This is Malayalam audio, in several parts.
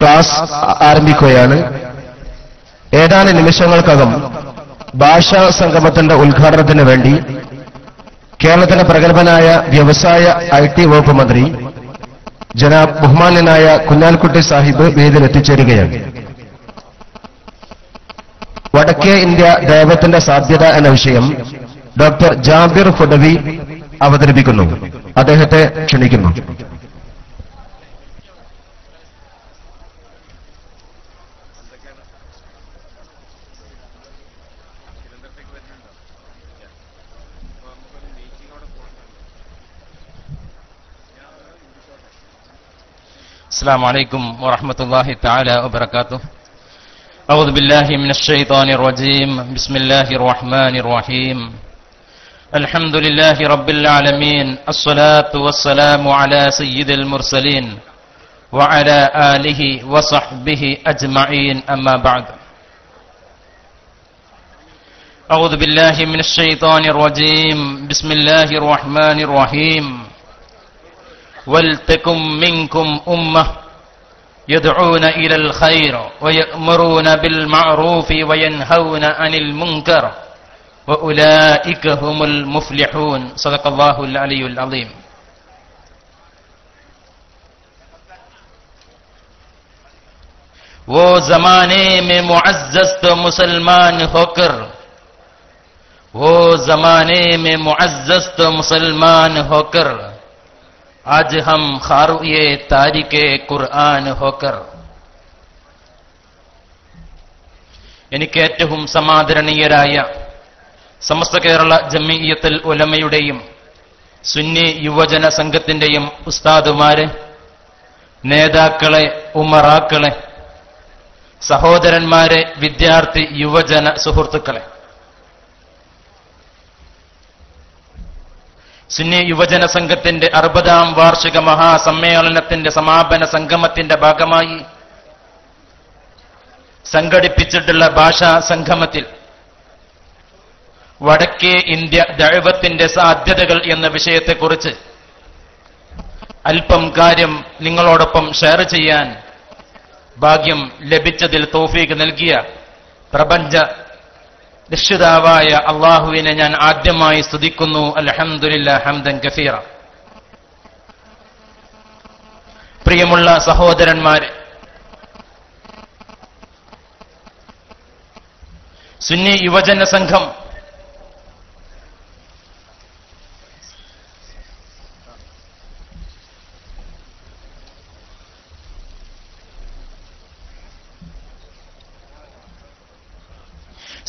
ക്ലാസ് ആരംഭിക്കുകയാണ്. ഏതാനും നിമിഷങ്ങൾക്കകം ഭാഷാ സംഗമത്തിന്റെ ഉദ്ഘാടനത്തിന് വേണ്ടി കേരളത്തിന്റെ പ്രഗത്ഭനായ വ്യവസായ ഐ ടി വകുപ്പ് മന്ത്രി ജനാബ് ബഹുമാന്യനായ കുഞ്ഞാൽക്കുട്ടി സാഹിബ് വേദിയിൽ എത്തിച്ചേരുകയാണ്. വടക്കേ ഇന്ത്യ ദൈവത്തിന്റെ സാധ്യത എന്ന വിഷയം ഡോക്ടർ ജാബിർ ഫുഡവി അവതരിപ്പിക്കുന്നു. അദ്ദേഹത്തെ ക്ഷണിക്കുന്നു. السلام عليكم ورحمة الله تعالى وبركاته أعوذ بالله من الشيطان الرجيم بسم الله الرحمن الرحيم الحمد لله رب العالمين الصلاة والسلام على سيد المرسلين وعلى آله وصحبه أجمعين أما بعد أعوذ بالله من الشيطان الرجيم بسم الله الرحمن الرحيم ولتكن منكم أمة يدعون إلى الخير ويأمرون بالمعروف وينهون عن المنكر وأولئك هم المفلحون. صدق الله العلي العظيم. وہ زمانے میں معزز تو مسلمان ہو کر وہ زمانے میں معزز تو مسلمان ہو کر आज हम खारुए तारिक ഖുർആൻ ഹോക്കർ എനിക്ക് ഏറ്റവും സമാദരണീയരായ സമസ്ത കേരള ജമീയത്തുൽ ഉലമയുടെയും സുന്നി യുവജന സംഘത്തിന്റെയും ഉസ്താദുമാര് നേതാക്കളെ ഉമറാക്കളെ സഹോദരന്മാരെ വിദ്യാർത്ഥി യുവജന സുഹൃത്തുക്കളെ സുന്നി യുവജന സംഘത്തിന്റെ അറുപതാം വാർഷിക മഹാസമ്മേളനത്തിന്റെ സമാപന സംഗമത്തിന്റെ ഭാഗമായി സംഘടിപ്പിച്ചിട്ടുള്ള ഭാഷാ സംഗമത്തിൽ വടക്കേ ഇന്ത്യ ദൈവത്തിന്റെ സാധ്യതകൾ എന്ന വിഷയത്തെക്കുറിച്ച് അല്പം കാര്യം നിങ്ങളോടൊപ്പം ഷെയർ ചെയ്യാൻ ഭാഗ്യം ലഭിച്ചതിൽ തോഫീക്ക് നൽകിയ പ്രപഞ്ച രക്ഷിതാവായ അള്ളാഹുവിനെ ഞാൻ ആദ്യമായി സ്തുതിക്കുന്നു. അലഹമുല്ല ഹംദൻ കസീറ. പ്രിയമുള്ള സഹോദരന്മാരെ സുന്നി യുവജന സംഘം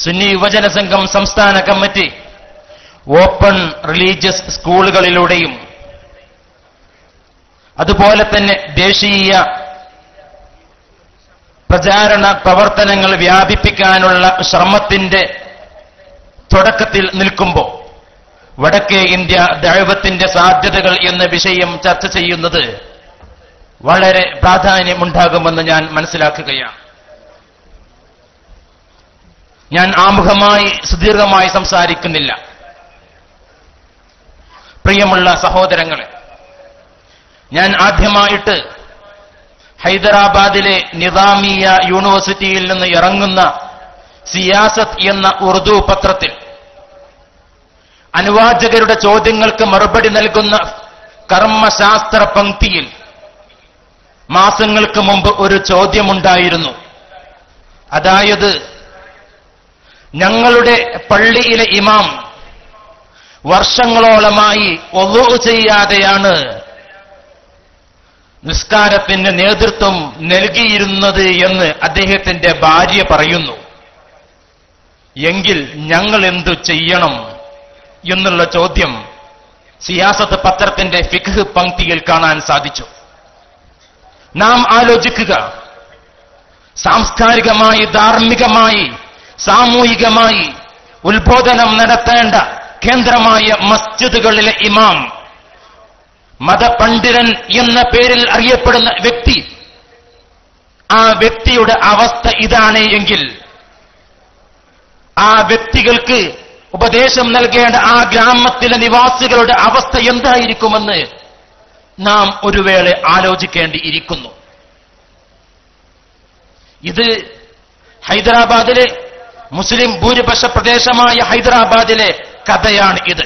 സുന്നി യുവജന സംഘം സംസ്ഥാന കമ്മിറ്റി ഓപ്പൺ റിലീജിയസ് സ്കൂളുകളിലൂടെയും അതുപോലെ തന്നെ ദേശീയ പ്രചാരണ പ്രവർത്തനങ്ങൾ വ്യാപിപ്പിക്കാനുള്ള ശ്രമത്തിന്റെ തുടക്കത്തിൽ നിൽക്കുമ്പോൾ വടക്കേ ഇന്ത്യ ദൈവത്തിന്റെ സാധ്യതകൾ എന്ന വിഷയം ചർച്ച ചെയ്യുന്നത് വളരെ പ്രാധാന്യമുണ്ടാകുമെന്ന് ഞാൻ മനസ്സിലാക്കുകയാണ്. ഞാൻ ആമുഖമായി സുദീർഘമായി സംസാരിക്കുന്നില്ല. പ്രിയമുള്ള സഹോദരങ്ങളെ ഞാൻ ആദ്യമായിട്ട് ഹൈദരാബാദിലെ നിദാമിയ യൂണിവേഴ്സിറ്റിയിൽ നിന്ന് ഇറങ്ങുന്ന സിയാസത്ത് എന്ന ഉറുദു പത്രത്തിൽ അനുവാചകരുടെ ചോദ്യങ്ങൾക്ക് മറുപടി നൽകുന്ന കർമ്മശാസ്ത്ര പങ്ക്തിയിൽ മാസങ്ങൾക്ക് മുമ്പ് ഒരു ചോദ്യമുണ്ടായിരുന്നു. അതായത് ഞങ്ങളുടെ പള്ളിയിലെ ഇമാം വർഷങ്ങളോളമായി ഒതു ചെയ്യാതെയാണ് നിസ്കാരത്തിന് നേതൃത്വം നൽകിയിരുന്നത് എന്ന് അദ്ദേഹത്തിന്റെ ഭാര്യ പറയുന്നു. എങ്കിൽ ഞങ്ങൾ എന്തു ചെയ്യണം എന്നുള്ള ചോദ്യം സിയാസത്ത് പത്രത്തിന്റെ ഫിഖ് പങ്ക്തിയിൽ കാണാൻ സാധിച്ചു. നാം ആലോചിക്കുക. സാംസ്കാരികമായി ധാർമ്മികമായി സാമൂഹികമായി ഉത്ബോധനം നടത്തേണ്ട കേന്ദ്രമായ മസ്ജിദുകളിലെ ഇമാം മതപണ്ഡിതൻ എന്ന പേരിൽ അറിയപ്പെടുന്ന വ്യക്തി ആ വ്യക്തിയുടെ അവസ്ഥ ഇതാണ് എങ്കിൽ ആ വ്യക്തികൾക്ക് ഉപദേശം നൽകേണ്ട ആ ഗ്രാമത്തിലെ നിവാസികളുടെ അവസ്ഥ എന്തായിരിക്കുമെന്ന് നാം ഒരു വേള ആലോചിക്കേണ്ടിയിരിക്കുന്നു. ഇത് ഹൈദരാബാദിലെ മുസ്ലിം ഭൂരിപക്ഷ പ്രദേശമായ ഹൈദരാബാദിലെ കഥയാണ് ഇത്.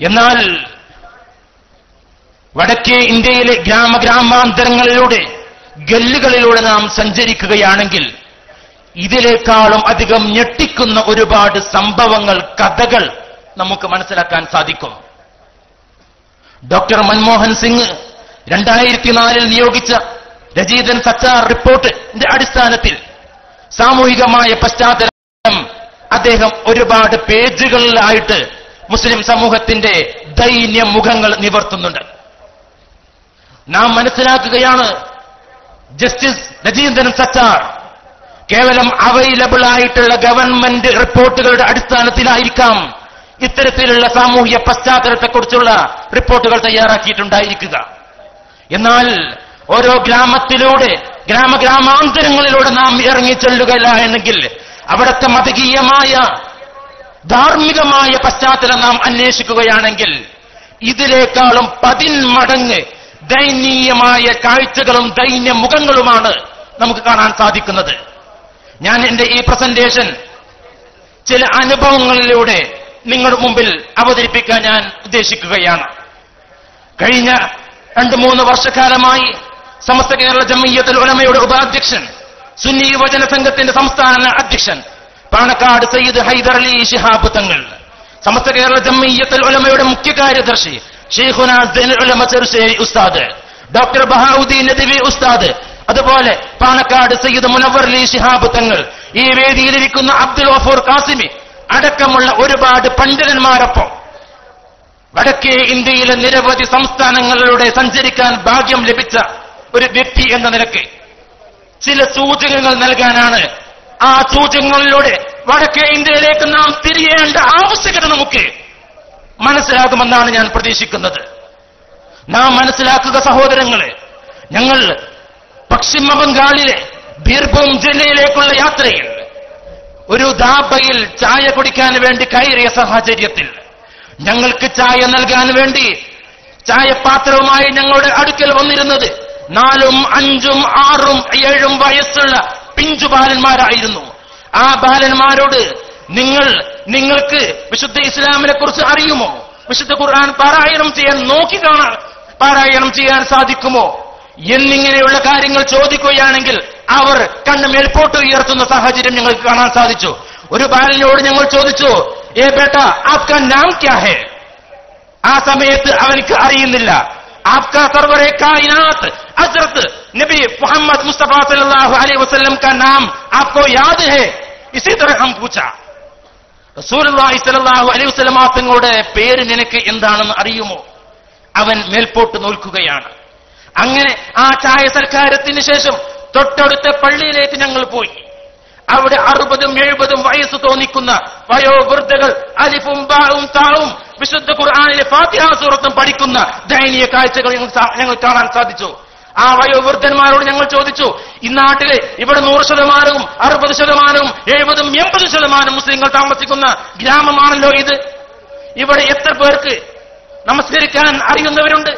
എന്നാൽ വടക്കേ ഇന്ത്യയിലെ ഗ്രാമഗ്രാമാന്തരങ്ങളിലൂടെ ഗല്ലുകളിലൂടെ നാം സഞ്ചരിക്കുകയാണെങ്കിൽ ഇതിലേക്കാളും അധികം ഞെട്ടിക്കുന്ന ഒരുപാട് സംഭവങ്ങൾ കഥകൾ നമുക്ക് മനസ്സിലാക്കാൻ സാധിക്കും. ഡോക്ടർ മൻമോഹൻ സിംഗ് രണ്ടായിരത്തി നാലിൽ നിയോഗിച്ച രജീതൻ സച്ചാർ റിപ്പോർട്ടിന്റെ അടിസ്ഥാനത്തിൽ സാമൂഹികമായ പശ്ചാത്തലം. അദ്ദേഹം ഒരുപാട് പേജുകളിലായിട്ട് മുസ്ലിം സമൂഹത്തിന്റെ ദൈന്യ മുഖങ്ങൾ നിവർത്തുന്നുണ്ട്. നാം മനസ്സിലാക്കുകയാണ് ജസ്റ്റിസ് രജീന്ദ്രൻ സച്ചാർ കേവലം അവൈലബിൾ ആയിട്ടുള്ള ഗവൺമെന്റ് റിപ്പോർട്ടുകളുടെ അടിസ്ഥാനത്തിലായിരിക്കാം ഇത്തരത്തിലുള്ള സാമൂഹിക പശ്ചാത്തലത്തെക്കുറിച്ചുള്ള റിപ്പോർട്ടുകൾ തയ്യാറാക്കിയിട്ടുണ്ടായിരിക്കുക. എന്നാൽ ഓരോ ഗ്രാമത്തിലൂടെ ഗ്രാമഗ്രാമാന്തരങ്ങളിലൂടെ നാം ഇറങ്ങിച്ചെല്ലുകയില്ല എന്നെങ്കിൽ അവിടുത്തെ മതകീയമായ ധാർമ്മികമായ പശ്ചാത്തലം നാം അന്വേഷിക്കുകയാണെങ്കിൽ ഇതിനേക്കാളും പതിന്മടങ്ങ് ദയനീയമായ കാഴ്ചകളും ദൈന്യ മുഖങ്ങളുമാണ് നമുക്ക് കാണാൻ സാധിക്കുന്നത്. ഞാൻ എന്റെ ഈ പ്രസന്റേഷൻ ചില അനുഭവങ്ങളിലൂടെ നിങ്ങളുടെ മുമ്പിൽ അവതരിപ്പിക്കാൻ ഞാൻ ഉദ്ദേശിക്കുകയാണ്. കഴിഞ്ഞ രണ്ട് മൂന്ന് വർഷക്കാലമായി സമസ്ത കേരള ജമ്മീയത്തിൽ ഉലമയുടെ ഉപാധ്യക്ഷൻ സുന്നി യുവജന സംഘത്തിന്റെ സംസ്ഥാന അധ്യക്ഷൻ പാണക്കാട് സയ്യിദ് ഹൈദർ അലി ഷിഹാബ് തങ്ങൾ സമസ്ത കേരള ജമ്മീയത്തിൽ ഉലമയുടെ മുഖ്യ കാര്യദർശി ഉലമ ഉസ്താദ് ഡോക്ടർ ബഹാവുദ്ദീൻ നദിവി ഉസ്താദ് അതുപോലെ പാണക്കാട് സയ്യിദ് മുനവർ അലി ഷിഹാബ് തങ്ങൾ ഈ വേദിയിലിരിക്കുന്ന അബ്ദുൽ വഫൂർ കാസിമി അടക്കമുള്ള ഒരുപാട് പണ്ഡിതന്മാരൊപ്പം വടക്കേ ഇന്ത്യയിലെ നിരവധി സംസ്ഥാനങ്ങളിലൂടെ സഞ്ചരിക്കാൻ ഭാഗ്യം ലഭിച്ച ഒരു വ്യക്തി എന്ന നിലയ്ക്ക് ചില സൂചകങ്ങൾ നൽകാനാണ് ആ സൂചകങ്ങളിലൂടെ വടക്കേ ഇന്ത്യയിലേക്ക് നാം തിരിയേണ്ട ആവശ്യകത നമുക്ക് മനസ്സിലാകുമെന്നാണ് ഞാൻ പ്രതീക്ഷിക്കുന്നത്. നാം മനസ്സിലാക്കുക സഹോദരങ്ങളെ ഞങ്ങൾ പശ്ചിമ ബംഗാളിലെ ബീർഭൂം ജില്ലയിലേക്കുള്ള യാത്രയിൽ ഒരു ദാബയിൽ ചായ കുടിക്കാൻ വേണ്ടി കയറിയ സാഹചര്യത്തിൽ ഞങ്ങൾക്ക് ചായ നൽകാൻ വേണ്ടി ചായപാത്രവുമായി ഞങ്ങളുടെ അടുക്കൽ വന്നിരുന്നത് നാലും അഞ്ചും ആറും ഏഴും വയസ്സുള്ള പിഞ്ചു ബാലന്മാരായിരുന്നു. ആ ബാലന്മാരോട് നിങ്ങൾ നിങ്ങൾക്ക് വിശുദ്ധ ഇസ്ലാമിനെ കുറിച്ച് അറിയുമോ? വിശുദ്ധ ഖുർആൻ പാരായണം ചെയ്യാൻ നോക്കി കാണാൻ പാരായണം ചെയ്യാൻ സാധിക്കുമോ? എന്നിങ്ങനെയുള്ള കാര്യങ്ങൾ ചോദിക്കുകയാണെങ്കിൽ അവർ കണ്ണ് മേൽപോട്ട് ഉയർത്തുന്ന സാഹചര്യം ഞങ്ങൾക്ക് കാണാൻ സാധിച്ചു. ഒരു ബാലനോട് ഞങ്ങൾ ചോദിച്ചു ഏ ബേട്ട ആപ്കാ നാം ക്യാ ഹേ? ആ സമയത്ത് അവനിക്ക് അറിയുന്നില്ല. आपका सरवर कायनात हजरत नबी मोहम्मद मुस्तफा सल्लल्लाहु अलैहि वसल्लम का नाम आपको याद है इसी तरह हम पूछा റസൂലുള്ളാഹി സ്വല്ലല്ലാഹു അലൈഹി വസല്ലമ തങ്ങളുടെ പേര് നിനക്ക് എന്താണെന്ന് അറിയുമോ അവൻ മേൽപോട്ട് നോൽക്കുകയാണ് അങ്ങനെ ആ ചായ സൽക്കാരത്തിന് ശേഷം തൊട്ടടുത്ത പള്ളിയിലേക്ക് ഞങ്ങൾ പോയി അവിടെ അറുപതും എഴുപതും വയസ്സ് തോന്നിക്കുന്ന വയോവൃദ്ധകൾ അലിഫും ബാവും താവും വിശുദ്ധ ഖുർആാനിലെ ഫാത്തിഹ സൂറത്തും പഠിക്കുന്ന ദയനീയ കാഴ്ചകൾ ഞങ്ങൾ കാണാൻ സാധിച്ചു. ആ വയോവൃദ്ധന്മാരോട് ഞങ്ങൾ ചോദിച്ചു ഈ നാട്ടിലെ ഇവിടെ നൂറ് ശതമാനവും അറുപത് ശതമാനവും എഴുപതും എൺപത് ശതമാനം മുസ്ലിങ്ങൾ താമസിക്കുന്ന ഗ്രാമമാണല്ലോ ഇത്. ഇവിടെ എത്ര പേർക്ക് നമസ്കരിക്കാൻ അറിയുന്നവരുണ്ട്?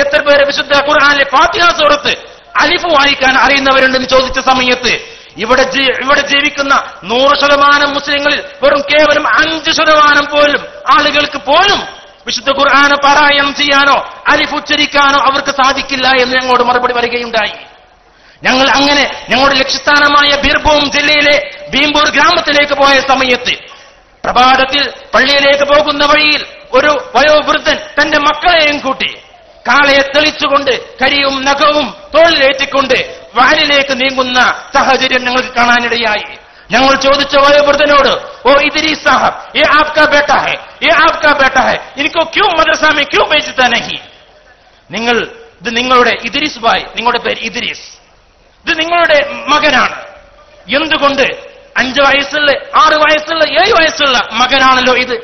എത്ര പേര് വിശുദ്ധ ഖുർആാനിലെ ഫാത്തിഹ സൂറത്ത് അലിഫ് വായിക്കാൻ അറിയുന്നവരുണ്ടെന്ന് ചോദിച്ച സമയത്ത് ഇവിടെ ഇവിടെ ജീവിക്കുന്ന നൂറ് ശതമാനം മുസ്ലിങ്ങളിൽ വെറും കേവലം അഞ്ച് ശതമാനം പോലും ആളുകൾക്ക് പോലും വിശുദ്ധ ഖുർആാന പാരായണം ചെയ്യാനോ അലിഫ് ഉച്ചരിക്കാനോ അവർക്ക് സാധിക്കില്ല എന്ന് ഞങ്ങളോട് മറുപടി വരികയുണ്ടായി ഞങ്ങൾ അങ്ങനെ ഞങ്ങളുടെ ലക്ഷ്യസ്ഥാനമായ ബീർഭൂം ജില്ലയിലെ ഭീംപൂർ ഗ്രാമത്തിലേക്ക് പോയ സമയത്ത് പ്രഭാതത്തിൽ പള്ളിയിലേക്ക് പോകുന്ന വഴിയിൽ ഒരു വയോവൃദ്ധൻ തന്റെ മക്കളെയും കൂട്ടി കാളയെ തെളിച്ചുകൊണ്ട് കരിയും നഖവും തോളിലേറ്റിക്കൊണ്ട് വാനിലേക്ക് നീങ്ങുന്ന സാഹചര്യം ഞങ്ങൾക്ക് കാണാനിടയായി. ഞങ്ങൾ ചോദിച്ച വയോവൃദ്ധനോട് ഓ ഇതിരി സാഹബ് ഏ ആപ്കാ ബേട്ട ഹെ? ഏ ആപ്കാ ബേട്ട ഹെ? എനിക്കോ ക്യൂ മദ്രസാമി ക്യൂ ബേജിത്താ നഹി? നിങ്ങൾ ഇത് നിങ്ങളുടെ ഇതിരിസ് ഭായ് നിങ്ങളുടെ പേര് ഇതിരിസ് ഇത് നിങ്ങളുടെ മകനാണ്. എന്തുകൊണ്ട് അഞ്ച് വയസ്സുള്ള ആറ് വയസ്സുള്ള ഏഴ് വയസ്സുള്ള മകനാണല്ലോ ഇത്?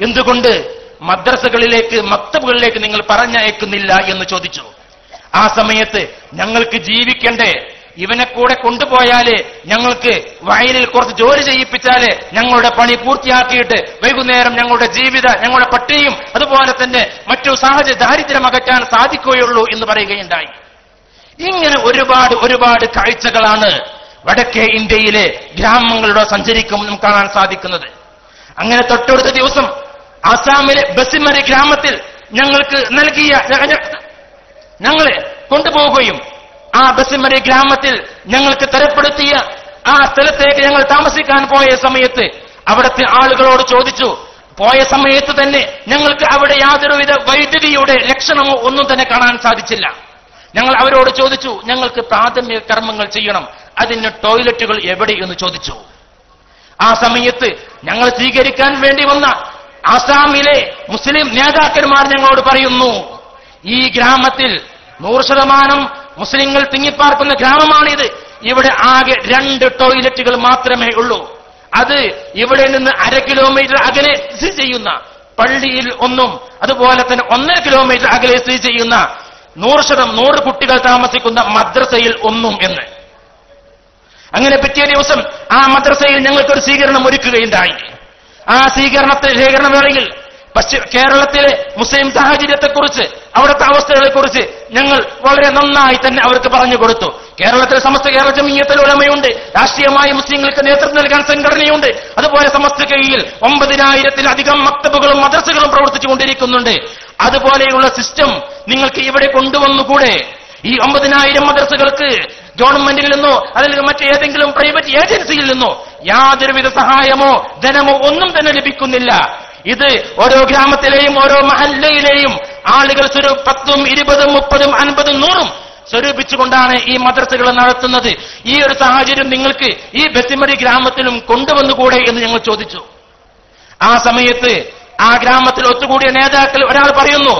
എന്തുകൊണ്ട് മദ്രസകളിലേക്ക് മക്തബുകളിലേക്ക് നിങ്ങൾ പറഞ്ഞയക്കുന്നില്ല എന്ന് ചോദിച്ചു. ആ സമയത്ത് ഞങ്ങൾക്ക് ജീവിക്കണ്ടേ? ഇവനെ കൂടെ കൊണ്ടുപോയാൽ ഞങ്ങൾക്ക് വയലിൽ കുറച്ച് ജോലി ചെയ്യിപ്പിച്ചാൽ ഞങ്ങളുടെ പണി പൂർത്തിയാക്കിയിട്ട് വൈകുന്നേരം ഞങ്ങളുടെ ജീവിത ഞങ്ങളുടെ പട്ടിയും അതുപോലെ തന്നെ മറ്റു സാഹചര്യ ദാരിദ്ര്യം അകറ്റാൻ സാധിക്കുകയുള്ളൂ എന്ന് പറയുകയുണ്ടായി. ഇങ്ങനെ ഒരുപാട് ഒരുപാട് കാഴ്ചകളാണ് വടക്കേ ഇന്ത്യയിലെ ഗ്രാമങ്ങളിലൂടെ സഞ്ചരിക്കുമ്പോൾ നമുക്ക് കാണാൻ സാധിക്കുന്നത്. അങ്ങനെ തൊട്ടടുത്ത ദിവസം ആസാമിലെ ബസിമരി ഗ്രാമത്തിൽ ഞങ്ങൾക്ക് നൽകിയ ഞ- ഞ- കൊണ്ടുപോവുകയും ആ ബസിമരി ഗ്രാമത്തിൽ ഞങ്ങൾക്ക് തരപ്പെടുത്തിയ ആ സ്ഥലത്തേക്ക് ഞങ്ങൾ താമസിക്കാൻ പോയ സമയത്ത് അവിടുത്തെ ആളുകളോട് ചോദിച്ചു പോയ സമയത്ത് തന്നെ ഞങ്ങൾക്ക് അവിടെ യാതൊരുവിധ വൈദ്യുതിയുടെ ലക്ഷണമോ ഒന്നും തന്നെ കാണാൻ സാധിച്ചില്ല. ഞങ്ങൾ അവരോട് ചോദിച്ചു ഞങ്ങൾക്ക് പ്രാഥമിക കർമ്മങ്ങൾ ചെയ്യണം അതിന് ടോയ്ലറ്റുകൾ എവിടെ? എന്ന് ചോദിച്ചു. ആ സമയത്ത് ഞങ്ങൾ സ്വീകരിക്കാൻ വേണ്ടി വന്ന ആസാമിലെ മുസ്ലിം നേതാക്കന്മാർ ഞങ്ങളോട് പറയുന്നു ഈ ഗ്രാമത്തിൽ നൂറ് ശതമാനം മുസ്ലിങ്ങൾ തിങ്ങിപ്പാർക്കുന്ന ഗ്രാമമാണിത്. ഇവിടെ ആകെ രണ്ട് ടോയ്ലറ്റുകൾ മാത്രമേ ഉള്ളൂ. അത് ഇവിടെ നിന്ന് അര കിലോമീറ്റർ അകലെ സ്ഥിതി ചെയ്യുന്ന പള്ളിയിൽ ഒന്നും അതുപോലെ തന്നെ ഒന്നര കിലോമീറ്റർ അകലെ സ്ഥിതി ചെയ്യുന്ന നൂറ് ശതം നൂറ് കുട്ടികൾ താമസിക്കുന്ന മദ്രസയിൽ ഒന്നും എന്ന്. അങ്ങനെ പിറ്റേ ദിവസം ആ മദ്രസയിൽ ഞങ്ങൾക്കൊരു സ്വീകരണം ഒരുക്കുകയുണ്ടായി. ആ സ്വീകരണത്തെ ശേഖരണ വേളയിൽ പശ്ചിമ കേരളത്തിലെ മുസ്ലിം സാഹചര്യത്തെക്കുറിച്ച് അവിടുത്തെ അവസ്ഥകളെക്കുറിച്ച് ഞങ്ങൾ വളരെ നന്നായി തന്നെ അവർക്ക് പറഞ്ഞു കൊടുത്തു. കേരളത്തിലെ സമസ്ത കേരള ജമീയത്തിൽ ഉടമയുണ്ട് രാഷ്ട്രീയമായ മുസ്ലിങ്ങൾക്ക് നേതൃത്വം നൽകാൻ സംഘടനയുണ്ട്. അതുപോലെ സമസ്ത കീഴിൽ ഒമ്പതിനായിരത്തിലധികം മക്തബുകളും മദ്രസകളും പ്രവർത്തിച്ചുകൊണ്ടിരിക്കുന്നുണ്ട്. അതുപോലെയുള്ള സിസ്റ്റം നിങ്ങൾക്ക് ഇവിടെ കൊണ്ടുവന്നുകൂടെ? ഈ ഒമ്പതിനായിരം മദ്രസകൾക്ക് ഗവൺമെന്റിൽ നിന്നോ അല്ലെങ്കിൽ മറ്റേതെങ്കിലും പ്രൈവറ്റ് ഏജൻസിയിൽ നിന്നോ യാതൊരുവിധ സഹായമോ ധനമോ ഒന്നും തന്നെ ലഭിക്കുന്നില്ല. ഇത് ഓരോ ഗ്രാമത്തിലെയും ഓരോ മഹല്ലയിലെയും ആളുകൾ സ്വരൂ പത്തും ഇരുപതും മുപ്പതും അൻപതും നൂറും സ്വരൂപിച്ചുകൊണ്ടാണ് ഈ മദ്രസകൾ നടത്തുന്നത് ഈ ഒരു സാഹചര്യം നിങ്ങൾക്ക് ഈ ബസിമരി ഗ്രാമത്തിലും കൊണ്ടുവന്നുകൂടെ എന്ന് ഞങ്ങൾ ചോദിച്ചു ആ സമയത്ത് ആ ഗ്രാമത്തിൽ ഒത്തുകൂടിയ നേതാക്കൾ ഒരാൾ പറയുന്നു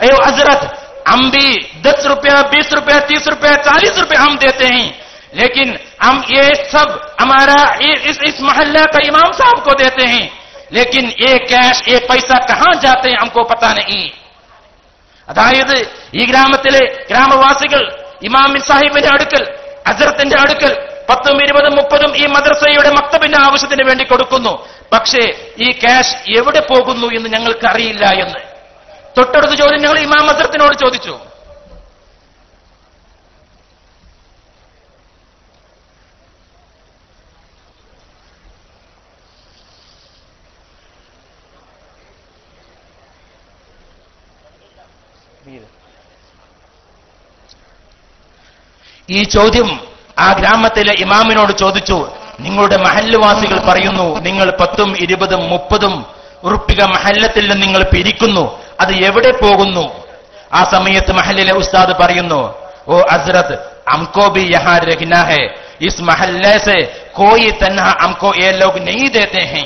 അയ്യോ ഹസരത്ത് हम भी दस रुपया बीस रुपया तीस रुपया चालीस रुपया हम देते हैं लेकिन हम ये सब हमारा ये इस, इस मोहल्ला का इमाम साहब को देते हैं ലേക്കിൻ ഏ ക്യാഷ് ഏ പൈസ കഹാ ജാത്തേ ഹംകോ പത്താ നീ അതായത് ഈ ഗ്രാമത്തിലെ ഗ്രാമവാസികൾ ഇമാമിൻ സാഹിബിന്റെ അടുക്കൽ അസറത്തിന്റെ അടുക്കൽ പത്തും ഇരുപതും മുപ്പതും ഈ മദ്രസയുടെ മക്തബിന്റെ ആവശ്യത്തിന് വേണ്ടി കൊടുക്കുന്നു. പക്ഷേ ഈ ക്യാഷ് എവിടെ പോകുന്നു എന്ന് ഞങ്ങൾക്ക് അറിയില്ല എന്ന്. തൊട്ടടുത്ത ചോദ്യം ഞങ്ങൾ ഇമാം അസറത്തിനോട് ചോദിച്ചു. ഈ ചോദ്യം ആ ഗ്രാമത്തിലെ ഇമാമിനോട് ചോദിച്ചു. നിങ്ങളുടെ മഹല്ലുവാസികൾ പറയുന്നു നിങ്ങൾ പത്തും ഇരുപതും മുപ്പതും ഉറുപ്പിക മഹല്ലത്തിൽ നിന്ന് നിങ്ങൾ പിരിക്കുന്നു. അത് എവിടെ പോകുന്നു? ആ സമയത്ത് മഹല്ലിലെ ഉസ്താദ് പറയുന്നു ഓ അസ്രത് അംകോ ബി യഹാ രഹ്ന ഹെ. ഇസ് മഹല്ലേ കോയി തന്ന അംകോ ഏ ലോക് നെയ്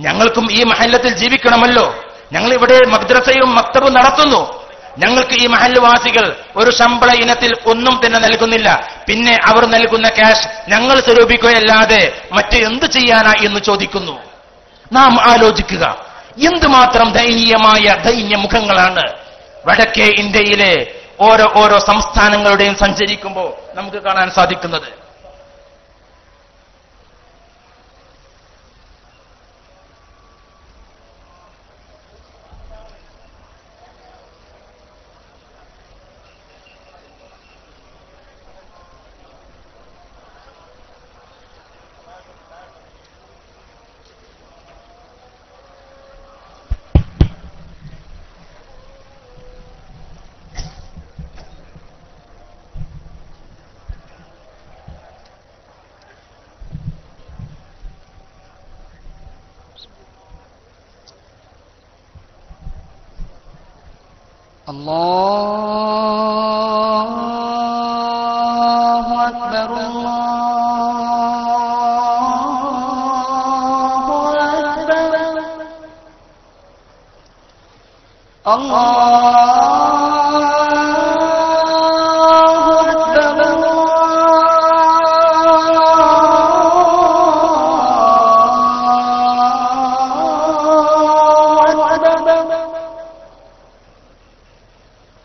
ഞങ്ങൾക്കും ഈ മഹല്ലത്തിൽ ജീവിക്കണമല്ലോ. ഞങ്ങൾ ഇവിടെ മദ്രസയും മക്തബും നടത്തുന്നു. ഞങ്ങൾക്ക് ഈ മഹല്ലുവാസികൾ ഒരു ശമ്പള ഇനത്തിൽ ഒന്നും തന്നെ നൽകുന്നില്ല. പിന്നെ അവർ നൽകുന്ന ക്യാഷ് ഞങ്ങൾ സ്വരൂപിക്കുകയല്ലാതെ മറ്റ് എന്ത് ചെയ്യാനാ എന്ന് ചോദിക്കുന്നു. നാം ആലോചിക്കുക. എന്തുമാത്രം ദയനീയമായ ദൈന്യ മുഖങ്ങളാണ് വടക്കേ ഇന്ത്യയിലെ ഓരോ ഓരോ സംസ്ഥാനങ്ങളുടെയും സഞ്ചരിക്കുമ്പോൾ നമുക്ക് കാണാൻ സാധിക്കുന്നത്. Allah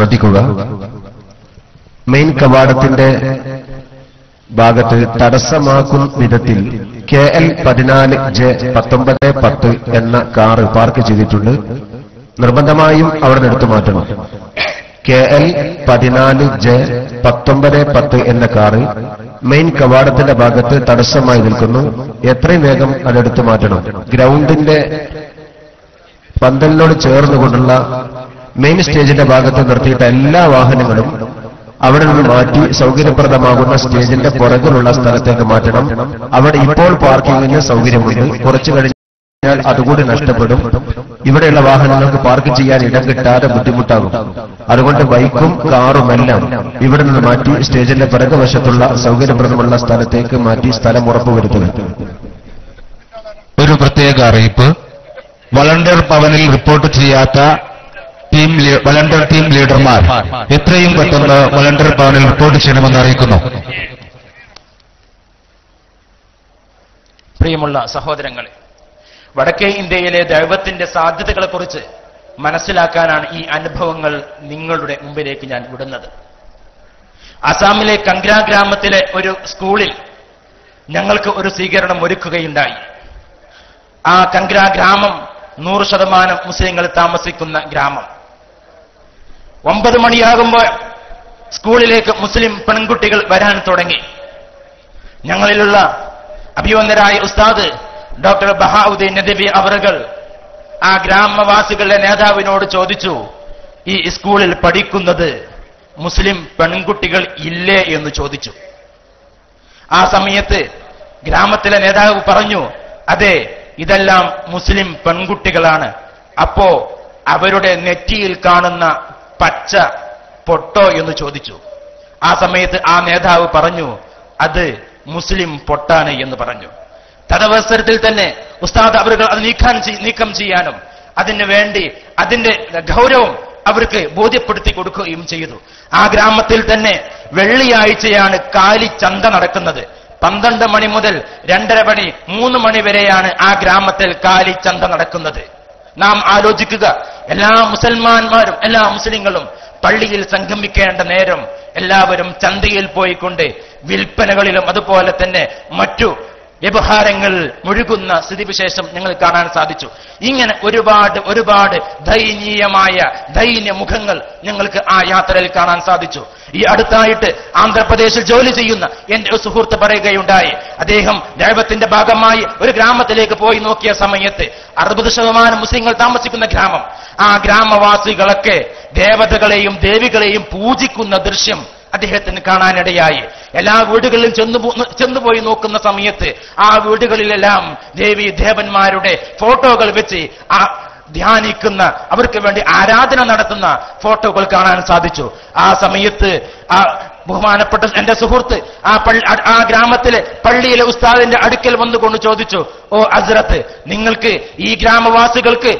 ശ്രദ്ധിക്കുക. മെയിൻ കവാടത്തിന്റെ ഭാഗത്ത് തടസ്സമാക്കും വിധത്തിൽ കെ എൽ പതിനാല് ജെ പത്തൊമ്പത് പത്ത് എന്ന കാറ് പാർക്ക് ചെയ്തിട്ടുണ്ട്. നിർബന്ധമായും അവിടെ എടുത്തു മാറ്റണം. കെ എൽ പതിനാല് ജെ പത്തൊമ്പത് പത്ത് എന്ന കാറ് മെയിൻ കവാടത്തിന്റെ ഭാഗത്ത് തടസ്സമായി നിൽക്കുന്നു. എത്രയും വേഗം അതെടുത്തു മാറ്റണം. ഗ്രൗണ്ടിന്റെ പന്തലിനോട് ചേർന്നുകൊണ്ടുള്ള മെയിൻ സ്റ്റേജിന്റെ ഭാഗത്ത് നിർത്തിയിട്ട എല്ലാ വാഹനങ്ങളും അവിടെ നിന്ന് മാറ്റി സൗകര്യപ്രദമാകുന്ന സ്റ്റേജിന്റെ പുറകിലുള്ള സ്ഥലത്തേക്ക് മാറ്റണം. അവിടെ ഇപ്പോൾ പാർക്കിങ്ങിന് സൗകര്യമുണ്ട്. കുറച്ചു കഴിഞ്ഞാൽ അതുകൂടി നഷ്ടപ്പെടും. ഇവിടെയുള്ള വാഹനങ്ങൾക്ക് പാർക്ക് ചെയ്യാൻ ഇടം കിട്ടാതെ ബുദ്ധിമുട്ടാകും. അതുകൊണ്ട് ബൈക്കും കാറുമെല്ലാം ഇവിടെ നിന്ന് മാറ്റി സ്റ്റേജിന്റെ പിറകുവശത്തുള്ള സൗകര്യപ്രദമുള്ള സ്ഥലത്തേക്ക് മാറ്റി സ്ഥലം ഉറപ്പുവരുത്തുക. ഒരു പ്രത്യേക അറിയിപ്പ്. വളണ്ടിയർ ഭവനിൽ റിപ്പോർട്ട് ചെയ്യാത്ത ടീം ലീ- ടീം ലീഡർമാർ എത്രയും പെട്ടെന്ന് വളണ്ടിയർ ഭവനിൽ റിപ്പോർട്ട് ചെയ്യണമെന്ന് അറിയിക്കുന്നു. പ്രിയമുള്ള സഹോദരങ്ങളെ വടക്കേ ഇന്ത്യയിലെ ദൈവത്തിന്റെ സാധ്യതകളെക്കുറിച്ച് മനസ്സിലാക്കാനാണ് ഈ അനുഭവങ്ങൾ നിങ്ങളുടെ മുമ്പിലേക്ക് ഞാൻ വിടുന്നത്. അസാമിലെ കങ്ക്ര ഗ്രാമത്തിലെ ഒരു സ്കൂളിൽ ഞങ്ങൾക്ക് ഒരു സ്വീകരണം ഒരുക്കുകയുണ്ടായി. ആ കങ്ക്ര ഗ്രാമം നൂറ് ശതമാനം മുസ്ലിങ്ങൾ താമസിക്കുന്ന ഗ്രാമം. ഒമ്പത് മണിയാകുമ്പോൾ സ്കൂളിലേക്ക് മുസ്ലിം പെൺകുട്ടികൾ വരാൻ തുടങ്ങി. ഞങ്ങളിലുള്ള അഭിവന്ദരായ ഉസ്താദ് ഡോക്ടർ ബഹാഉദ്ദീൻ നദവി അവറുകൾ ആ ഗ്രാമവാസികളുടെ നേതാവിനോട് ചോദിച്ചു ഈ സ്കൂളിൽ പഠിക്കുന്നത് മുസ്ലിം പെൺകുട്ടികൾ ഇല്ലേ? എന്ന് ചോദിച്ചു. ആ സമയത്ത് ഗ്രാമത്തിലെ നേതാവ് പറഞ്ഞു അതെ ഇതെല്ലാം മുസ്ലിം പെൺകുട്ടികളാണ്. അപ്പോ അവരുടെ നെറ്റിയിൽ കാണുന്ന പച്ച പൊട്ടോ എന്ന് ചോദിച്ചു. ആ സമയത്ത് ആ നേതാവ് പറഞ്ഞു അത് മുസ്ലിം പൊട്ടാണ് എന്ന് പറഞ്ഞു. തദവസരത്തിൽ തന്നെ ഉസ്താദ് അവർക്ക് അത് നീക്കാൻ നീക്കം ചെയ്യാനും അതിന് വേണ്ടി അതിന്റെ ഗൗരവം അവർക്ക് ബോധ്യപ്പെടുത്തി കൊടുക്കുകയും ചെയ്തു. ആ ഗ്രാമത്തിൽ തന്നെ വെള്ളിയാഴ്ചയാണ് കാലി ചന്ത നടക്കുന്നത്. പന്ത്രണ്ട് മണി മുതൽ രണ്ടര മണി മൂന്ന് മണി വരെയാണ് ആ ഗ്രാമത്തിൽ കാലി ചന്ത നടക്കുന്നത്. നാം ആലോചിക്കുക. എല്ലാ മുസൽമാന്മാരും എല്ലാ മുസ്ലിങ്ങളും പള്ളിയിൽ സംഗമിക്കേണ്ട നേരം എല്ലാവരും ചന്തയിൽ പോയിക്കൊണ്ട് വിൽപ്പനകളിലും അതുപോലെ തന്നെ മറ്റു വ്യവഹാരങ്ങൾ മുഴുകുന്ന സ്ഥിതിവിശേഷം ഞങ്ങൾ കാണാൻ സാധിച്ചു. ഇങ്ങനെ ഒരുപാട് ഒരുപാട് ദയനീയമായ ദൈന്യ മുഖങ്ങൾ നിങ്ങൾക്ക് ആ യാത്രയിൽ കാണാൻ സാധിച്ചു. ഈ അടുത്തായിട്ട് ആന്ധ്രാപ്രദേശിൽ ജോലി ചെയ്യുന്ന എന്റെ സുഹൃത്ത് പറയുകയുണ്ടായി. അദ്ദേഹം ദൈവത്തിന്റെ ഭാഗമായി ഒരു ഗ്രാമത്തിലേക്ക് പോയി നോക്കിയ സമയത്ത് അറുപത് ശതമാനം മുസ്ലിങ്ങൾ താമസിക്കുന്ന ഗ്രാമം. ആ ഗ്രാമവാസികളൊക്കെ ദേവതകളെയും ദേവികളെയും പൂജിക്കുന്ന ദൃശ്യം അദ്ദേഹത്തിന് കാണാനിടയായി. എല്ലാ വീടുകളിലും ചെന്നു ചെന്നുപോയി നോക്കുന്ന സമയത്ത് ആ വീടുകളിലെല്ലാം ദേവി ദേവന്മാരുടെ ഫോട്ടോകൾ വെച്ച് ആ ധ്യാനിക്കുന്ന അവർക്ക് വേണ്ടി ആരാധന നടത്തുന്ന ഫോട്ടോകൾ കാണാൻ സാധിച്ചു. ആ സമയത്ത് ആ ബഹുമാനപ്പെട്ട എന്റെ സുഹൃത്ത് ആ പള്ളി ആ- ഗ്രാമത്തിലെ പള്ളിയിലെ ഉസ്താദിന്റെ അടുക്കൽ വന്നുകൊണ്ട് ചോദിച്ചു ഓ അസ്രത്ത് നിങ്ങൾക്ക് ഈ ഗ്രാമവാസികൾക്ക്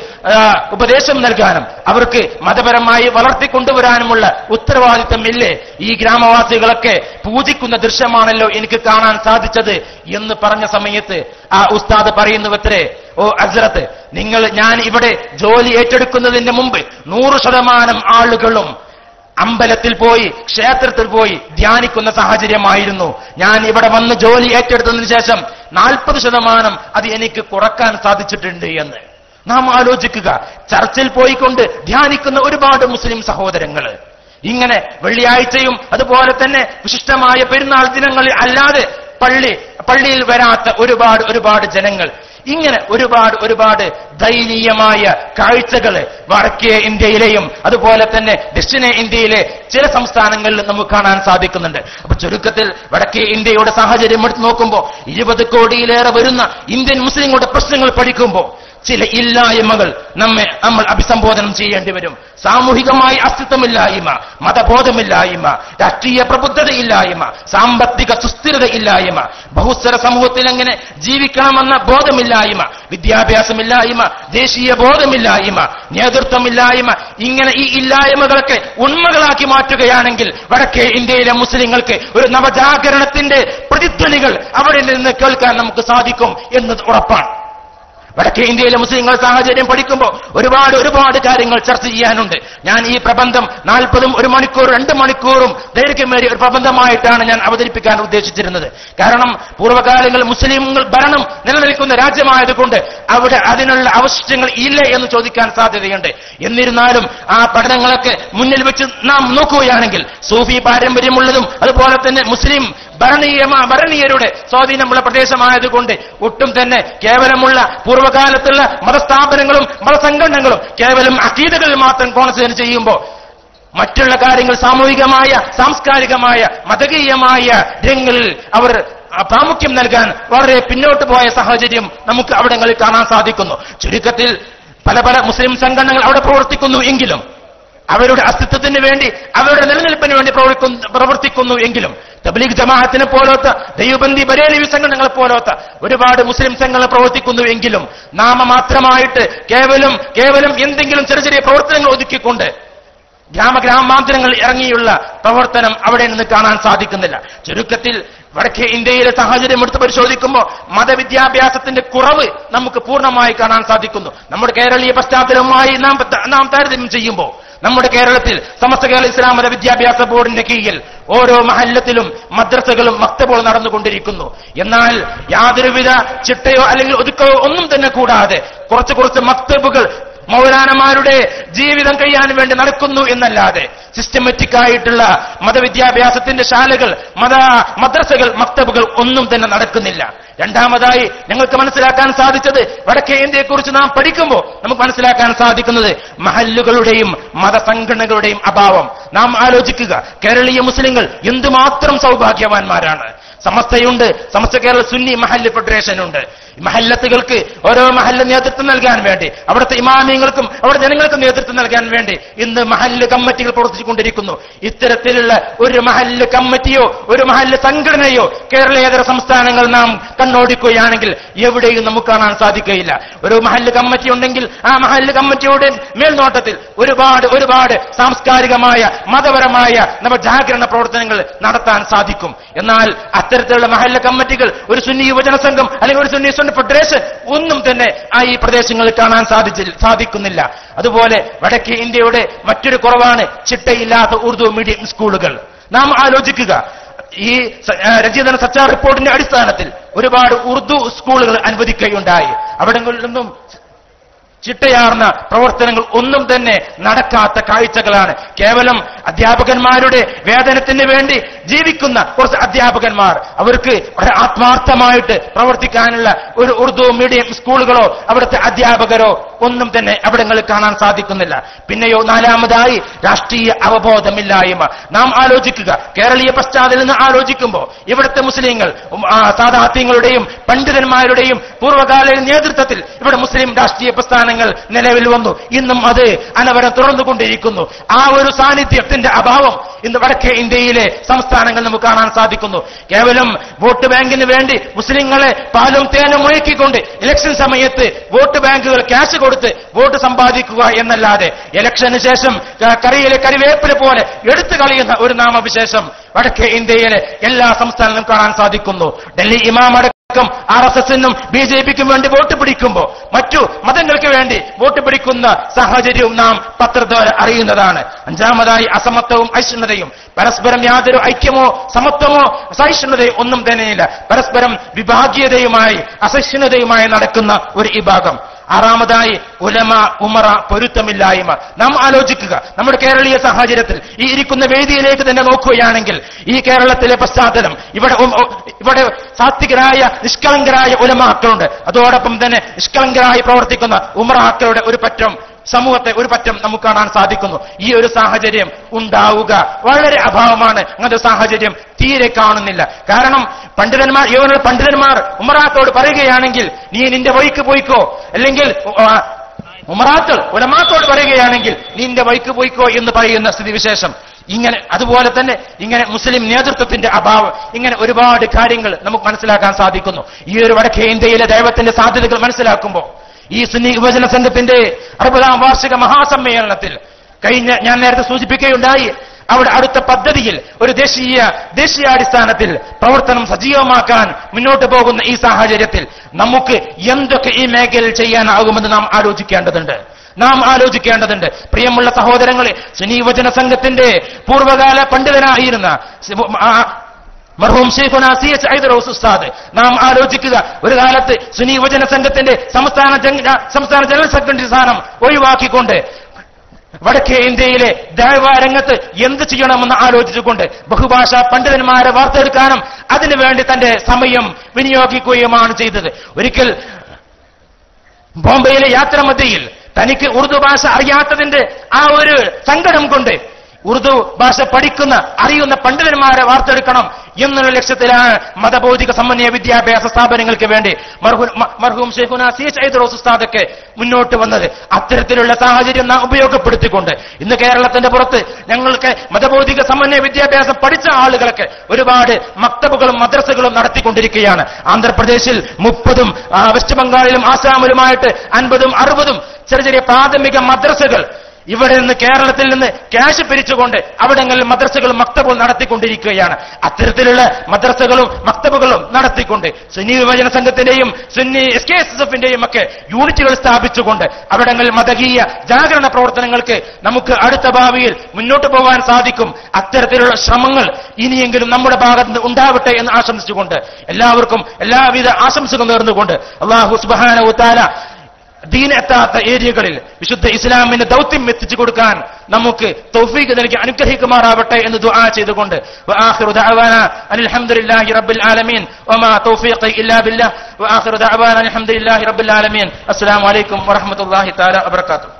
ഉപദേശം നൽകാനും അവർക്ക് മതപരമായി വളർത്തിക്കൊണ്ടുവരാനുമുള്ള ഉത്തരവാദിത്തം ഇല്ലേ ഈ ഗ്രാമവാസികളൊക്കെ പൂജിക്കുന്ന ദൃശ്യമാണല്ലോ എനിക്ക് കാണാൻ സാധിച്ചത് എന്ന് പറഞ്ഞ സമയത്ത് ആ ഉസ്താദ് പറയുന്നുവത്രേ ഓ അസ്രത്ത് നിങ്ങൾ ഞാൻ ഇവിടെ ജോലി ഏറ്റെടുക്കുന്നതിന് മുമ്പ് നൂറ് ശതമാനം ആളുകളും അമ്പലത്തിൽ പോയി ക്ഷേത്രത്തിൽ പോയി ധ്യാനിക്കുന്ന സാഹചര്യമായിരുന്നു. ഞാൻ ഇവിടെ വന്ന് ജോലി ഏറ്റെടുത്തതിന് ശേഷം നാൽപ്പത് ശതമാനം അത് എനിക്ക് കുറയ്ക്കാൻ സാധിച്ചിട്ടുണ്ട് എന്ന്. നാം ആലോചിക്കുക. ചർച്ചിൽ പോയിക്കൊണ്ട് ധ്യാനിക്കുന്ന ഒരുപാട് മുസ്ലിം സഹോദരങ്ങൾ. ഇങ്ങനെ വെള്ളിയാഴ്ചയും അതുപോലെ തന്നെ വിശിഷ്ടമായ പെരുന്നാൾ ദിനങ്ങളിൽ അല്ലാതെ പള്ളി പള്ളിയിൽ വരാത്ത ഒരുപാട് ഒരുപാട് ജനങ്ങൾ ഇങ്ങനെ ഒരുപാട് ഒരുപാട് ദയനീയമായ കാഴ്ചകൾ വടക്കേ ഇന്ത്യയിലെയും അതുപോലെ തന്നെ ദക്ഷിണ ഇന്ത്യയിലെ ചില സംസ്ഥാനങ്ങളിൽ നമുക്ക് കാണാൻ സാധിക്കുന്നുണ്ട്. അപ്പൊ ചുരുക്കത്തിൽ വടക്കേ ഇന്ത്യയുടെ സാഹചര്യം എടുത്ത് നോക്കുമ്പോൾ ഇരുപത് കോടിയിലേറെ വരുന്ന ഇന്ത്യൻ മുസ്ലിങ്ങളുടെ പ്രശ്നങ്ങൾ പഠിക്കുമ്പോൾ ചില ഇല്ലായ്മകൾ നമ്മെ നമ്മൾ അഭിസംബോധനം ചെയ്യേണ്ടി വരും. സാമൂഹികമായി അസ്തിത്വമില്ലായ്മ മതബോധമില്ലായ്മ രാഷ്ട്രീയ പ്രബുദ്ധതയില്ലായ്മ സാമ്പത്തിക സുസ്ഥിരതയില്ലായ്മ ബഹുസ്വര സമൂഹത്തിൽ എങ്ങനെ ജീവിക്കണമെന്ന ബോധമില്ലായ്മ വിദ്യാഭ്യാസമില്ലായ്മ ദേശീയ ബോധമില്ലായ്മ നേതൃത്വമില്ലായ്മ ഇങ്ങനെ ഈ ഇല്ലായ്മകളൊക്കെ ഉണ്മകളാക്കി മാറ്റുകയാണെങ്കിൽ വടക്കേ ഇന്ത്യയിലെ മുസ്ലിങ്ങൾക്ക് ഒരു നവജാഗരണത്തിന്റെ പ്രതിധ്വനികൾ അവിടെ നിന്ന് കേൾക്കാൻ നമുക്ക് സാധിക്കും എന്നത് ഉറപ്പാണ്. വടക്കേ ഇന്ത്യയിലെ മുസ്ലിങ്ങൾ സാഹചര്യം പഠിക്കുമ്പോൾ ഒരുപാട് ഒരുപാട് കാര്യങ്ങൾ ചർച്ച ചെയ്യാനുണ്ട്. ഞാൻ ഈ പ്രബന്ധം നാൽപ്പതും ഒരു മണിക്കൂർ രണ്ട് മണിക്കൂറും ദൈർഘ്യമേറിയ ഒരു പ്രബന്ധമായിട്ടാണ് ഞാൻ അവതരിപ്പിക്കാൻ ഉദ്ദേശിച്ചിരുന്നത്. കാരണം പൂർവകാലങ്ങളിൽ മുസ്ലിങ്ങൾ ഭരണം നിലനിൽക്കുന്ന രാജ്യമായതുകൊണ്ട് അവിടെ അതിനുള്ള അവശിഷ്ടങ്ങൾ ഇല്ല എന്ന് ചോദിക്കാൻ സാധ്യതയുണ്ട്. എന്നിരുന്നാലും ആ പഠനങ്ങളൊക്കെ മുന്നിൽ വെച്ച് നാം നോക്കുകയാണെങ്കിൽ സൂഫി പാരമ്പര്യമുള്ളതും അതുപോലെ തന്നെ മുസ്ലിം ഭരണീയമാ ഭരണീയരുടെ സ്വാധീനമുള്ള പ്രദേശമായതുകൊണ്ട് ഒട്ടും തന്നെ കേവലമുള്ള പൂർവകാലത്തുള്ള മതസ്ഥാപനങ്ങളും മതസംഘടനകളും കേവലം അതീതകൾ മാത്രം കോൺസെൻട്രേറ്റ് ചെയ്യുമ്പോൾ മറ്റുള്ള കാര്യങ്ങൾ സാമൂഹികമായ സാംസ്കാരികമായ മതകീയമായ രംഗങ്ങളിൽ അവർ പ്രാമുഖ്യം നൽകാൻ വളരെ പിന്നോട്ട് പോയ സാഹചര്യം നമുക്ക് അവിടങ്ങളിൽ കാണാൻ സാധിക്കുന്നു. ചുരുക്കത്തിൽ പല പല മുസ്ലിം സംഘടനകൾ അവിടെ പ്രവർത്തിക്കുന്നു എങ്കിലും അവരുടെ അസ്തിത്വത്തിന് വേണ്ടി അവരുടെ നിലനിൽപ്പിന് വേണ്ടി പ്രവർത്തിക്കുന്നു എങ്കിലും തബ്ലീഗ് ജമാഅത്തിനെ പോലത്തെ ദൈവബന്ധി ബരേലി സംഘടനകളെ പോലത്തെ ഒരുപാട് മുസ്ലിം സംഘങ്ങൾ പ്രവർത്തിക്കുന്നു എങ്കിലും നാമമാത്രമായിട്ട് കേവലം കേവലം എന്തെങ്കിലും ചെറിയ ചെറിയ പ്രവർത്തനങ്ങൾ ഒതുക്കിക്കൊണ്ട് ഗ്രാമഗ്രാമാന്തരങ്ങളിൽ ഇറങ്ങിയുള്ള പ്രവർത്തനം അവിടെ നിന്ന് കാണാൻ സാധിക്കുന്നില്ല. ചുരുക്കത്തിൽ വടക്കേ ഇന്ത്യയിലെ സാഹചര്യം എടുത്ത് പരിശോധിക്കുമ്പോൾ മതവിദ്യാഭ്യാസത്തിന്റെ കുറവ് നമുക്ക് പൂർണമായി കാണാൻ സാധിക്കുന്നു. നമ്മുടെ കേരളീയ പശ്ചാത്തലവുമായി നാം നാം താരതമ്യം ചെയ്യുമ്പോൾ നമ്മുടെ കേരളത്തിൽ സമസ്ത കേരള ഇസ്ലാം മത വിദ്യാഭ്യാസ ബോർഡിന്റെ കീഴിൽ ഓരോ മഹല്ലത്തിലും മദ്രസകളും മക്തബോൾ നടന്നുകൊണ്ടിരിക്കുന്നു. എന്നാൽ യാതൊരുവിധ ചിട്ടയോ അല്ലെങ്കിൽ ഒതുക്കോ ഒന്നും തന്നെ കൂടാതെ കുറച്ച് കുറച്ച് മക്തബുകൾ മൗലാനമാരുടെ ജീവിതം കഴിയാൻ വേണ്ടി നടക്കുന്നു എന്നല്ലാതെ സിസ്റ്റമാറ്റിക് ആയിട്ടുള്ള മതവിദ്യാഭ്യാസത്തിന്റെ ശാലകൾ മത മദ്രസകൾ മക്തബുകൾ ഒന്നും തന്നെ നടക്കുന്നില്ല. രണ്ടാമതായി ഞങ്ങൾക്ക് മനസ്സിലാക്കാൻ സാധിച്ചത് വടക്കേ ഇന്ത്യയെക്കുറിച്ച് നാം പഠിക്കുമ്പോൾ നമുക്ക് മനസ്സിലാക്കാൻ സാധിക്കുന്നത് മഹല്ലുകളുടെയും മതസംഘടനകളുടെയും അഭാവം. നാം ആലോചിക്കുക കേരളീയ മുസ്ലിങ്ങൾ എന്തുമാത്രം സൗഭാഗ്യവാന്മാരാണ്. സമസ്തയുണ്ട് സമസ്ത കേരള സുന്നി മഹല്ല് ഫെഡറേഷൻ ഉണ്ട് മഹല്ലത്തുകൾക്ക് ഓരോ മഹല്ല നേതൃത്വം നൽകാൻ വേണ്ടി അവിടുത്തെ ഇമാമിയങ്ങൾക്കും അവിടെ ജനങ്ങൾക്കും നേതൃത്വം നൽകാൻ വേണ്ടി ഇന്ന് മഹല്ല് കമ്മിറ്റികൾ പ്രവർത്തിച്ചുകൊണ്ടിരിക്കുന്നു. ഇത്തരത്തിലുള്ള ഒരു മഹല്ല് കമ്മിറ്റിയോ ഒരു മഹല്ല് സംഘടനയോ കേരളേതര സംസ്ഥാനങ്ങൾ നാം കണ്ണോടിക്കുകയാണെങ്കിൽ എവിടെയും നമുക്ക് കാണാൻ സാധിക്കുകയില്ല. ഒരു മഹല്ല് കമ്മിറ്റി ഉണ്ടെങ്കിൽ ആ മഹല്ല് കമ്മിറ്റിയുടെ മേൽനോട്ടത്തിൽ ഒരുപാട് ഒരുപാട് സാംസ്കാരികമായ മതപരമായ നമ്മുടെ ജാഗരണ പ്രവർത്തനങ്ങൾ നടത്താൻ സാധിക്കും. എന്നാൽ അത്തരത്തിലുള്ള മഹല്ല് കമ്മിറ്റികൾ ഒരു സുന്നി യുവജന സംഘം അല്ലെങ്കിൽ ഒരു സുന്നി ഫെഡറേഷൻ ഒന്നും തന്നെ ആ ഈ പ്രദേശങ്ങളിൽ കാണാൻ സാധിച്ചി സാധിക്കുന്നില്ല. അതുപോലെ വടക്കേ ഇന്ത്യയുടെ മറ്റൊരു കുറവാണ് ചിട്ടയില്ലാത്ത ഉറുദു മീഡിയം സ്കൂളുകൾ. നാം ആലോചിക്കുക ഈ രചിതന സച്ചാർ റിപ്പോർട്ടിന്റെ അടിസ്ഥാനത്തിൽ ഒരുപാട് ഉറുദു സ്കൂളുകൾ അനുവദിക്കുകയുണ്ടായി. അവിടങ്ങളിലൊന്നും ചിട്ടയാർന്ന പ്രവർത്തനങ്ങൾ ഒന്നും തന്നെ നടക്കാത്ത കാഴ്ചകളാണ്. കേവലം അധ്യാപകന്മാരുടെ വേതനത്തിന് വേണ്ടി ജീവിക്കുന്ന കുറച്ച് അധ്യാപകന്മാർ. അവർക്ക് വളരെ ആത്മാർത്ഥമായിട്ട് പ്രവർത്തിക്കാനുള്ള ഒരു ഉറുദു മീഡിയം സ്കൂളുകളോ അവിടുത്തെ അധ്യാപകരോ ഒന്നും തന്നെ അവിടങ്ങളിൽ കാണാൻ സാധിക്കുന്നില്ല. പിന്നെയോ നാലാമതായി രാഷ്ട്രീയ അവബോധമില്ലായ്മ. നാം ആലോചിക്കുക. കേരളീയ പശ്ചാത്തലത്തിൽ നിന്ന് ആലോചിക്കുമ്പോൾ ഇവിടുത്തെ മുസ്ലിങ്ങൾ സാധാർത്ഥ്യങ്ങളുടെയും പണ്ഡിതന്മാരുടെയും പൂർവകാല നേതൃത്വത്തിൽ ഇവിടെ മുസ്ലിം രാഷ്ട്രീയ പ്രസ്ഥാനങ്ങൾ നിലവിൽ വന്നു. ഇന്നും അത് അനവരം തുറന്നുകൊണ്ടിരിക്കുന്നു ആ ഒരു സാന്നിധ്യത്തിന്റെ അഭാവം ഇന്ന് വടക്കേ ഇന്ത്യയിലെ സംസ്ഥാനങ്ങൾ നമുക്ക് കാണാൻ സാധിക്കുന്നു. കേവലം വോട്ട് ബാങ്കിന് വേണ്ടി മുസ്ലിങ്ങളെ പാലും തേനും ഒഴുക്കിക്കൊണ്ട് ഇലക്ഷൻ സമയത്ത് വോട്ട് ബാങ്കുകൾ ക്യാഷ് കൊടുത്ത് വോട്ട് സമ്പാദിക്കുക എന്നല്ലാതെ ഇലക്ഷന് ശേഷം കറിയിലെ കറിവേപ്പില പോലെ എടുത്തു കളയുന്ന ഒരു നാമവിശേഷം വടക്കേ ഇന്ത്യയിലെ എല്ലാ സംസ്ഥാനങ്ങളും കാണാൻ സാധിക്കുന്നു. ഡൽഹി ഇമാം ആർ എസ് എസിനും ബി ജെ പിക്കും വേണ്ടി വോട്ട് പിടിക്കുമ്പോൾ മറ്റു മതങ്ങൾക്ക് വേണ്ടി വോട്ട് പിടിക്കുന്ന സാഹചര്യവും നാം പത്രദ്വാര അറിയുന്നതാണ്. അഞ്ചാമതായി അസമത്വവും ഐശ്വര്യതയും. പരസ്പരം യാതൊരു ഐക്യമോ സമത്വമോ സഹിഷ്ണുതയോ ഒന്നും തന്നെയില്ല. പരസ്പരം വിഭാഗീയതയുമായി അസഹിഷ്ണുതയുമായി നടക്കുന്ന ഒരു വിഭാഗം. ആറാമതായി ഉലമ ഉമറ പൊരുത്തമില്ലായ്മ. നാം ആലോചിക്കുക നമ്മുടെ കേരളീയ സാഹചര്യത്തിൽ ഈ ഇരിക്കുന്ന വേദിയിലേക്ക് തന്നെ നോക്കുകയാണെങ്കിൽ ഈ കേരളത്തിലെ പശ്ചാത്തലം ഇവിടെ ഇവിടെ സാത്വികരായ നിഷ്കളങ്കരായ ഉലമാക്കളുണ്ട്. അതോടൊപ്പം തന്നെ നിഷ്കളങ്കരായി പ്രവർത്തിക്കുന്ന ഉമറാക്കളുടെ ഒരു പറ്റം സമൂഹത്തെ ഒരു പറ്റം നമുക്ക് കാണാൻ സാധിക്കുന്നു. ഈ ഒരു സാഹചര്യം ഉണ്ടാവുക വളരെ അഭാവമാണ്. അങ്ങനത്തെ സാഹചര്യം തീരെ കാണുന്നില്ല. കാരണം പണ്ഡിതന്മാർ യുവനുള്ള പണ്ഡിതന്മാർ ഉമറാത്തോട് പറയുകയാണെങ്കിൽ നീ നിന്റെ വഴിക്ക് പോയിക്കോ. അല്ലെങ്കിൽ ഉമറാക്കൾ ഉലമാത്തോട് പറയുകയാണെങ്കിൽ നീ നിന്റെ വഴിക്ക് പോയിക്കോ എന്ന് പറയുന്ന സ്ഥിതിവിശേഷം. ഇങ്ങനെ അതുപോലെ തന്നെ ഇങ്ങനെ മുസ്ലിം നേതൃത്വത്തിന്റെ അഭാവം ഇങ്ങനെ ഒരുപാട് കാര്യങ്ങൾ നമുക്ക് മനസ്സിലാക്കാൻ സാധിക്കുന്നു. ഈ ഒരു വടക്കേ ഇന്ത്യയിലെ ദൈവത്തിന്റെ സാധ്യതകൾ മനസ്സിലാക്കുമ്പോൾ ഈ സുന്നി യുവജന സംഘത്തിന്റെ അറുപതാം വാർഷിക മഹാസമ്മേളനത്തിൽ കഴിഞ്ഞ ഞാൻ നേരത്തെ സൂചിപ്പിക്കുകയുണ്ടായി അവിടെ അടുത്ത പദ്ധതിയിൽ ഒരു ദേശീയ ദേശീയാടിസ്ഥാനത്തിൽ പ്രവർത്തനം സജീവമാക്കാൻ മുന്നോട്ട് പോകുന്ന ഈ സാഹചര്യത്തിൽ നമുക്ക് എന്തൊക്കെ ഈ മേഖലയിൽ ചെയ്യാനാകുമെന്ന് നാം ആലോചിക്കേണ്ടതുണ്ട്. നാം ആലോചിക്കേണ്ടതുണ്ട്. പ്രിയമുള്ള സഹോദരങ്ങളെ സുനീവചന സംഘത്തിന്റെ പൂർവകാല പണ്ഡിതനായിരുന്ന മർഹൂം ഷെയ്ഖുന സി എച്ച് ഐദറോസ് ഉസ്താദ്. നാം ആലോചിക്കുക ഒരു കാലത്ത് സുനി യുവജന സംഘത്തിന്റെ സംസ്ഥാന സംസ്ഥാന ജനറൽ സെക്രട്ടറി സ്ഥാനം ഒഴിവാക്കിക്കൊണ്ട് വടക്കേ ഇന്ത്യയിലെ ദേവാരംഗത്ത് എന്ത് ചെയ്യണമെന്ന് ആലോചിച്ചുകൊണ്ട് ബഹുഭാഷ പണ്ഡിതന്മാരെ വാർത്തെടുക്കാനും അതിനുവേണ്ടി തന്റെ സമയം വിനിയോഗിക്കുകയുമാണ് ചെയ്തത്. ഒരിക്കൽ ബോംബെയിലെ യാത്രാമധ്യയിൽ തനിക്ക് ഉറുദു ഭാഷ അറിയാത്തതിന്റെ ആ ഒരു സങ്കടം കൊണ്ട് ഉറുദു ഭാഷ പഠിക്കുന്ന അറിയുന്ന പണ്ഡിതന്മാരെ വാർത്തെടുക്കണം എന്നുള്ള ലക്ഷ്യത്തിലാണ് മതബൗദ്ധിക സമന്വയ വിദ്യാഭ്യാസ സ്ഥാപനങ്ങൾക്ക് വേണ്ടി മർഹൂം ഷെയ്ഖുന സി ഐദറോസ് ഉസ്താദൊക്കെ മുന്നോട്ട് വന്നത്. അത്തരത്തിലുള്ള സാഹചര്യം നാം ഉപയോഗപ്പെടുത്തിക്കൊണ്ട് ഇന്ന് കേരളത്തിന്റെ പുറത്ത് ഞങ്ങൾക്ക് മതബൗദ്ധിക സമന്വയ വിദ്യാഭ്യാസം പഠിച്ച ആളുകളൊക്കെ ഒരുപാട് മക്തബുകളും മദ്രസകളും നടത്തിക്കൊണ്ടിരിക്കുകയാണ്. ആന്ധ്രാപ്രദേശിൽ മുപ്പതും വെസ്റ്റ് ബംഗാളിലും ആസാമിലുമായിട്ട് അൻപതും അറുപതും ചെറിയ ചെറിയ പ്രാഥമിക മദ്രസകൾ ഇവിടെ നിന്ന് കേരളത്തിൽ നിന്ന് ക്യാഷ് പിരിച്ചുകൊണ്ട് അവിടങ്ങളിൽ മദ്രസകളും മക്തബും നടത്തിക്കൊണ്ടിരിക്കുകയാണ്. അത്തരത്തിലുള്ള മദ്രസകളും മക്തബുകളും നടത്തിക്കൊണ്ട് സുന്നി വിഭജന സംഘത്തിന്റെയും Sunni S K S S എഫിന്റെയും ഒക്കെ യൂണിറ്റുകൾ സ്ഥാപിച്ചുകൊണ്ട് അവിടങ്ങളിൽ മതകീയ ജാഗരണ പ്രവർത്തനങ്ങൾക്ക് നമുക്ക് അടുത്ത ഭാവിയിൽ മുന്നോട്ട് പോകാൻ സാധിക്കും. അത്തരത്തിലുള്ള ശ്രമങ്ങൾ ഇനിയെങ്കിലും നമ്മുടെ ഭാഗത്ത് നിന്ന് ഉണ്ടാവട്ടെ എന്ന് ആശംസിച്ചുകൊണ്ട് എല്ലാവർക്കും എല്ലാവിധ ആശംസകൾ നേർന്നുകൊണ്ട് അള്ളാഹു സുബാന ദീൻ എത്താത്ത ഏരിയകളിൽ വിശുദ്ധ ഇസ്ലാമിന്റെ ദൗത്യം എത്തിച്ചു കൊടുക്കാൻ നമുക്ക് തൗഫീഖ് നൽകി അനുഗ്രഹിക്കുമാറാവട്ടെ എന്ന് ദുആ ചെയ്തുകൊണ്ട്. വആഖിറു ദഅവാനാ അൽഹംദുലില്ലാഹി ഹംദുലില്ലാഹി റബ്ബിൽ ആലമീൻ. വമാ തൗഫീഖി ഇല്ലാ ബില്ലാഹ്. വആഖിറു ദഅവാനാ അൽഹംദുലില്ലാഹി റബ്ബിൽ ആലമീൻ. അസ്സലാമു അലൈക്കും വറഹ്മത്തുള്ളാഹി തആല വബറകാതുഹു.